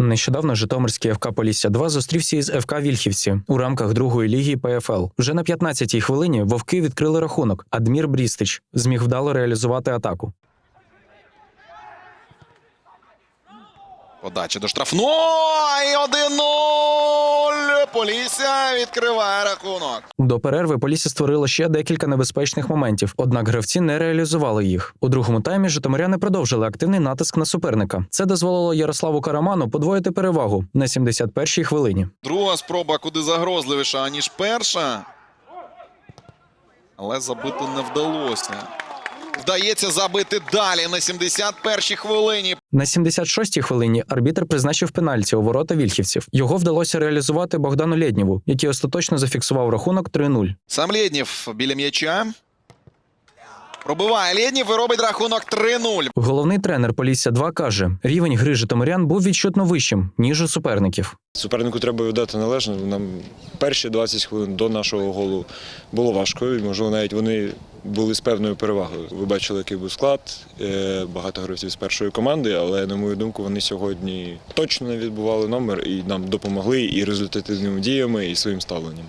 Нещодавно Житомирський ФК Полісся 2 зустрівся із ФК Вільхівці у рамках другої ліги ПФЛ. Вже на 15-й хвилині вовки відкрили рахунок. Адмір Брістич зміг вдало реалізувати атаку. Подача до штрафної 1-0. Полісся відкриває рахунок. До перерви Полісся створило ще декілька небезпечних моментів, однак гравці не реалізували їх. У другому таймі житомиряни продовжили активний натиск на суперника. Це дозволило Ярославу Караману подвоїти перевагу на 71-й хвилині. Друга спроба куди загрозливіша, ніж перша. Але забити не вдалося. Вдається забити далі на 71-й хвилині. На 76-й хвилині арбітр призначив пенальті у ворота вільхівців. Його вдалося реалізувати Богдану Лєднєву, який остаточно зафіксував рахунок 3-0. Сам Лєднєв біля м'яча. Пробиває Лєднєв і робить рахунок 3-0. Головний тренер Полісся 2 каже: рівень гри житомирян був відчутно вищим ніж у суперників. Супернику треба віддати належне. Нам перші 20 хвилин до нашого голу було важко. І, можливо, навіть вони були з певною перевагою. Ви бачили, який був склад, е, багато гравців з першої команди, але на мою думку, вони сьогодні точно не відбували номер і нам допомогли і результативними діями, і своїм ставленням.